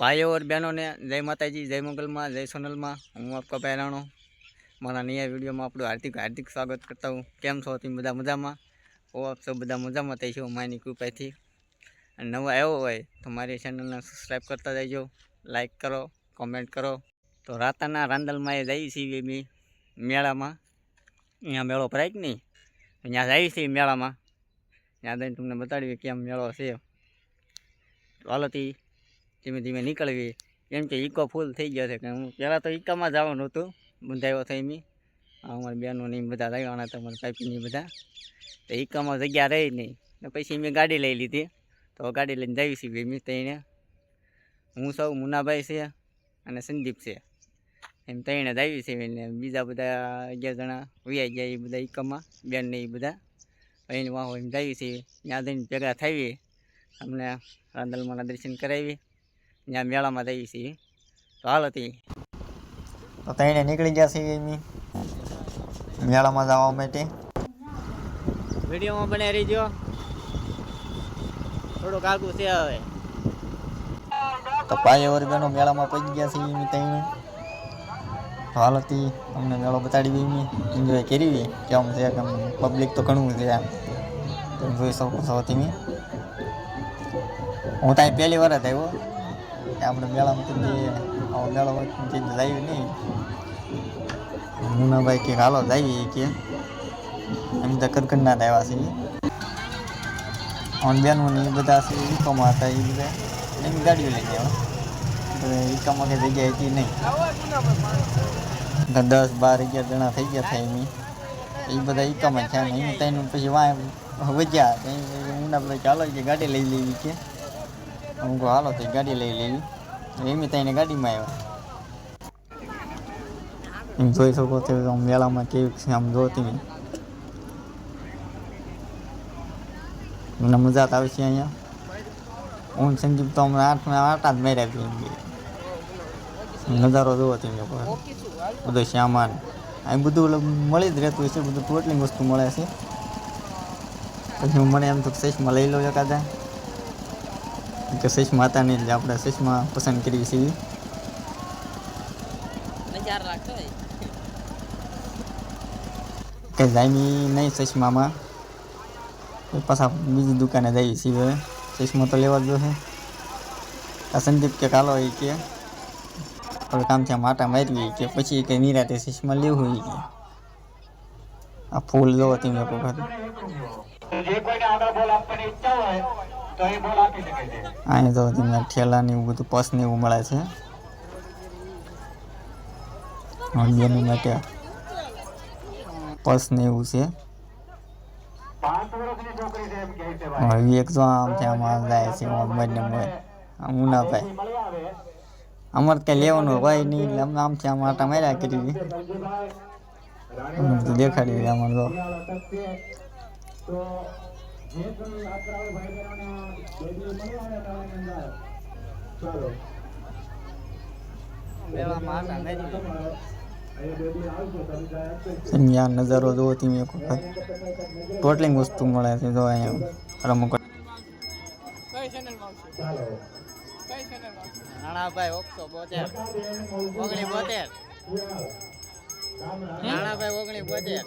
ભાઈઓ और બહેનોને જય માતાજી, જય મંગલમાં, જય સોનલમાં. હું આપકા પહેરાણો મારા નયા વિડીયોમાં આપણું હાર્દિક હાર્દિક સ્વાગત કરતા હું. કેમ છો? તમે બધા મજામાં? ઓ, આપ સૌ બધા મજામાં થઈ છો? માની કૃપાથી. અને નવા આવ્યો હોય તો મારી ચેનલને સબસ્ક્રાઈબ કરતા જઈજો લાઇક કરો કોમેન્ટ કરો. તો રાતાના રાંદલમાં એ જઈએ છીએ બી મેળામાં. અહીંયા મેળો ભરાય કે નહીં? ત્યાં જઈએ છીએ મેળામાં. ત્યાં જઈને તમને બતાડીએ કેમ મેળો છે. હાલતી ધીમે ધીમે નીકળવી. કેમ કે ઈકો ફૂલ થઈ ગયો છે કે હું પહેલાં તો ઈકામાં જવાનું હતું, બંધાયો થઈ મી અમારી બહેનો નહીં બધા રહેવાના હતા, અમારા પાઈપીની બધા. તો ઈકામાં જગ્યા રહી નહીં પછી મેં ગાડી લઈ લીધી. તો ગાડી લઈને જઈ છીએ મેં તઈને હું સૌ મુનાભાઈ છે અને સંદીપ છે. એમ ત્રણે જ છે એને બીજા બધા અગિયાર જણા વ્યાઈ ગયા એ બધા ઈકામાં, બેન ને એ બધા. એને વાહો એમ જાવી છે ત્યાં જઈને ભેગા થઈએ. અમને રાંદલમાના દર્શન કરાવી ત્યાં મેળામાં જઈએ છીએ. તો હાલ હતી. તો તઈને નીકળી ગયા છીએ એમ મેળામાં જવા માટે. વિડીયોમાં બને રહીજો. થોડુંક આગું છે હવે. તો પાયે વર બેનો મેળામાં પહોંચી ગયા છીએ એમી તઈને તો હાલતી અમને મેળો બતાડી એમ એન્જોય કરી કેમ છે કેમ પબ્લિક તો ઘણું છે એમ. તમે જોઈ શકો છો તમે. હું ત્યાં પહેલી વાર જ આવ્યો. આપણે મેળામાં જઈએ આવો મેળો કદી જાય નહીં. મુનાભાઈ કે હાલો જઈએ કે. એમ તો કરકંડના જ આવ્યા છીએ. અને બેનો ને એ બધા છે ઈકોમાં હતા એ બધા એની ગાડીઓ લઈ ગયા તો ઈકોમાં કઈ જગ્યા હતી નહીં. દસ બાર અગિયાર જણા થઈ ગયા થાય એમ. એ બધા ઈકામાં છે ને તઈને પછી વાય તો બધા ચાલો કે ગાડી લઈ લેવી કે. હું કહું હાલો તો ગાડી લઈ લેવી એમી તઈને ગાડીમાં આવ્યા. એમ જોઈ શકો છો આમ વેલામાં કેવી છે, આમ જોતી મને મજા જ આવશે અહીંયા. હું સંજીવ તો હમણાં આઠ આટા જ માર્યા છીએ નજારો જોવો તમે બધો સામાન. અહીં બધું મળી જ રહેતું છે બધું ટોટલી વસ્તુ મળે છે. પછી મને એમ તો સૈસમાં લઈ લો એકાદા કે સૈસમાં હતા નહીં એટલે આપણે સૈસમાં પસંદ કરીએ છીએ. કે જામી નહીં ચશ્મામાં તો પાછા બીજી દુકાને જઈએ છીએ. હવે ચશ્મા તો લેવા જ જોશે આ સંદીપ કે કાલો એ કે હવે કામથી આમ આટા મારવી કે પછી કે નિરાતે ચશ્મા લેવું હોય કે. આ ફૂલ જોવો તમે એક વખત જે કોઈને આગળ બોલ આપવાની ઈચ્છા હોય તો અહીંયા જો તમને ઠેલા ને એવું બધું પર્સ ને એવું મળે છે. બેનું માટે પર્સ ને એવું છે. હવે એક આમ છે આમાં છે, આમ બંને મોય આમ ના ભાઈ અમારે કઈ લેવાનું હોય નહીં, એટલે આમ છે આમ આટા માર્યા કરી. જો તો. જે ભાઈ બહેનોને બેબી આવે અંદર ચાલો નજારો જોવો તમે એક વખત. ટોટલી વસ્તુ મળે છે જો અહીંયા રમુક ચાલો નાણાભાઈ ઓગસો બોતેર. ઓગણી બોતેર. નાણાભાઈ ઓગણી બોતેર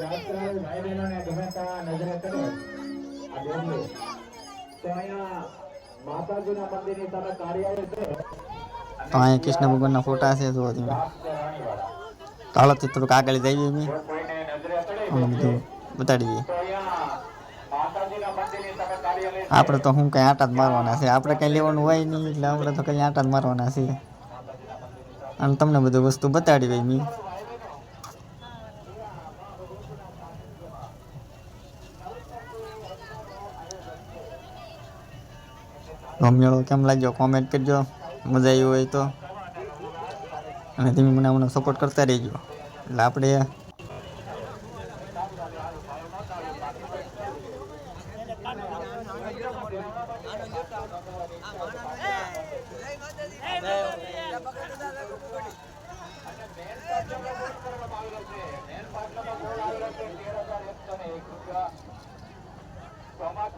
યાત્રાળુ ભાઈ બહેનોને ગમે ત્યાં નજરે કરે આ બેબી તો અહીંયા માતાજીના મંદિરની સામે કાર્યાલય છે તો અહીંયા કૃષ્ણ ભગવાનના ફોટા છે જો તમે. વાળાવાળા. તો હાલો તે થોડુંક આગળ જઈએ અમે જો કોઈને નજરે ચડે અમે બધું બતાડીએ. તો અહીંયા માતાજીના મંદિરની સામે કાર્યાલય આપણે તો શું કંઈ આટા જ મારવાના છે. આપણે કંઈ લેવાનું હોય નહીં, એટલે આપણે તો કંઈ આટા જ મારવાના છે. અને તમને બધું વસ્તુ બતાડી હોય મેં. તો કેમ લાગ્યો? કોમેન્ટ કરજો. મજા આવી હોય તો. અને તમે મને મને સપોર્ટ કરતા રહેજો. એટલે આપણે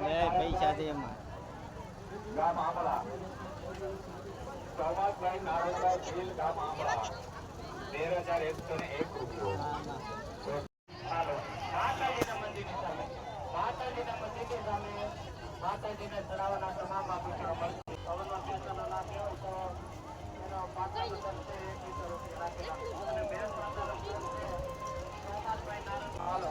પૈસા છે એમાં. ગામ આંબળા પ્રવાસભાઈ ગામ આંબળા તેર હજાર એકસો એક રૂપિયો હાલો માતાજીના મંદિરની સામે માતાજીના મંદિરની સામે માતાજીને ચડાવવાના તમામ આભૂષણો કહેવાય તો એનો બદલશે એક નારાયણ હાલો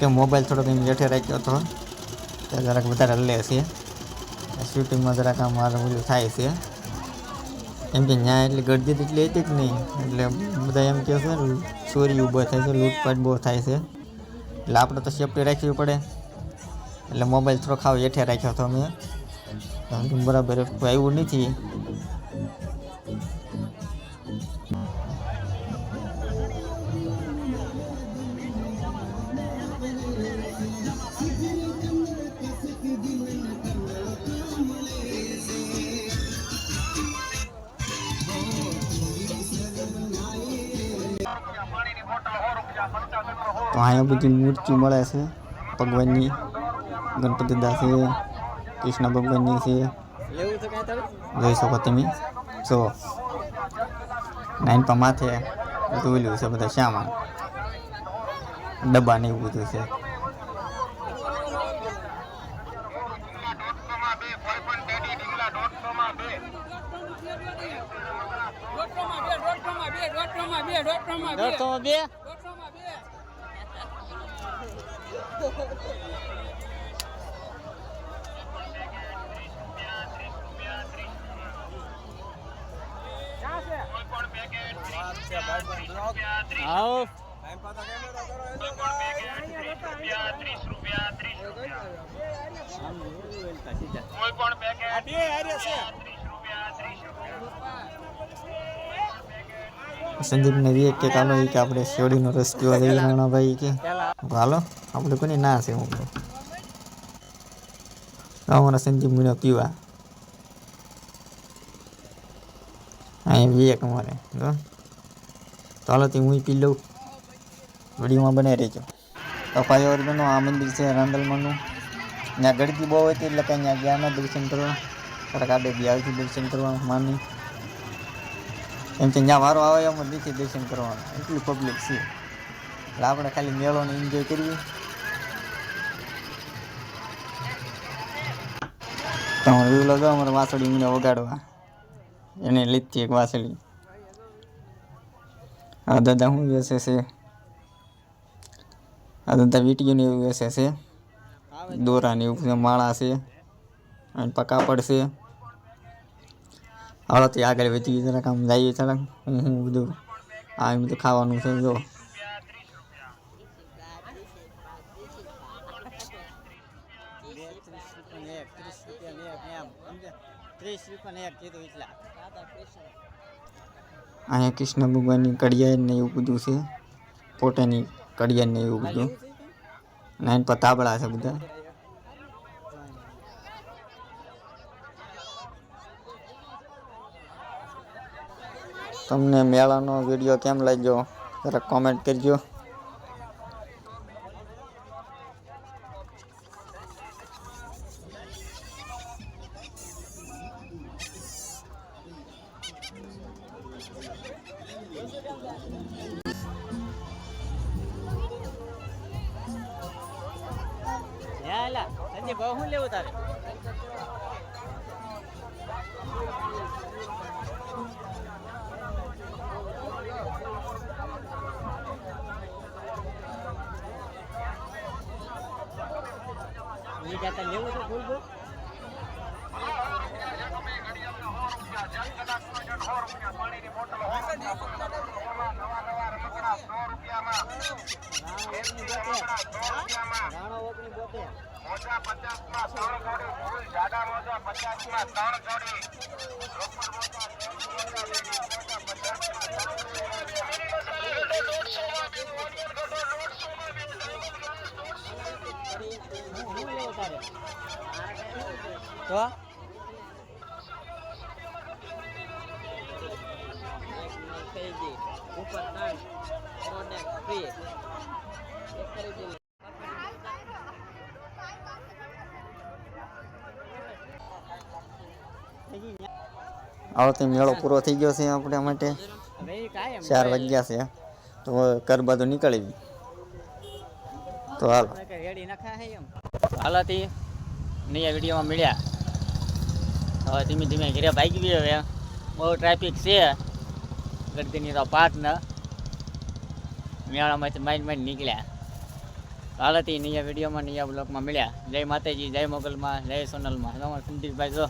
કે મોબાઈલ થોડોક એમ જેઠે રાખ્યો હતો. ત્યાં જરાક વધારે લે છે. શૂટિંગમાં જરાક આમ મારે બધું થાય છે. એમ કે ત્યાં એટલી ગરદી એટલી હતી જ નહીં. એટલે બધા એમ કહે છે, ચોરી ઊભો થાય છે, લૂંટપાટ બહુ થાય છે. એટલે આપણે તો સેફટી રાખવી પડે. એટલે મોબાઈલ થોડો ખાવ હેઠે રાખ્યો હતો અમે. બરાબર આવ્યું નથી. તો અહીંયા બધી મૂર્તિ મળે છે. ભગવાનની ગણપતિ દાસ છે કૃષ્ણ ભગવાનની છે. જોઈ શકો તમે? જો. નાઇન પર માથે બધું ઓલું છે બધા શ્યામાં ડબ્બા ને એવું બધું છે. દોઢસોમાં બે? આવો કોઈ પણ પેકેટ સંદીપને વી કે કાલો કે આપણે શેરડીનો રસ પીવા જઈએ નાણાભાઈ કે. હાલો આપણે કોની ના છે હું અમારા સંદીપ મીનો પીવા અહીં વી એક અમારે. જો. ચાલોથી હું પી લઉં. વિડીયોમાં બનાવી રહેજો. ભાઈ વર્ગનું આ મંદિર છે રાંદલમાંનું. ત્યાં ગળતી બહુ હતી એટલે કંઈ ત્યાં ગયા ના દર્શન કરવા. આડે બી આવી દર્શન કરવા માની. એમ કે ત્યાં વારો આવે એમ નથી દર્શન કરવાનું. એટલું પબ્લિક છે. એટલે આપણે ખાલી મેળોને એન્જોય કરીએ. તમારે એવું લગાવ અમારે વાસળી મને વગાડવા. એને લીધી એક વાસળી. આ દાદા, શું વેસે છે? આ દાદા વીટીઓને એવું વેસે છે. દોરાની ઉપર માળા છે. અને પકાપડ છે. હાલોથી આગળ વધી જરાક આમ જઈએ, જરાક. હું બધું, આ બધું ખાવાનું છે, જો. અહીંયા કૃષ્ણ ભગવાનની કડિયાર ને એવું બધું છે. પોતાની કડિયાર ને એવું બધું. અને પર તાબડા છે બધા. તમને મેળાનો વીડિયો કેમ લાગ્યો? જરા કોમેન્ટ કરજો. યાલા સંજય બહુ શું લેવું તારે? બીજા લેવું તો ફૂલ બહુ રમકડા સો રૂપિયામાં દેશી રમકડા સો રૂપિયામાં મોજા પચાસમાં ત્રણ જોડી ફૂલ જાડા મોજા પચાસમાં ત્રણ જોડી રોકડ મોજા સો રૂપિયા મોજા પચાસમાં તો આવો તો મેળો પૂરો થઈ ગયો છે આપણા માટે. હવે ઈ કાયમ ચાર વાગ્યા છે. તો હવે ઘર બાજુ નીકળવી તો હાલો. આપણે કઈ રેડી નખા હે એમ હાલાથી નયા વિડીયોમાં મળ્યા. હવે ધીમે ધીમે ઘરે ભાગી હવે. બહુ ટ્રાફિક છે. ગરદીની તો પાટ ન. મેળામાંથી માઇન માઇન નીકળ્યા. હાલથી નયા વિડીયોમાં, નયા બ્લોકમાં મળ્યા. જય માતાજી, જય મોગલમાં, જય સોનલમાં. તમારા સંદીપભાઈ, જો.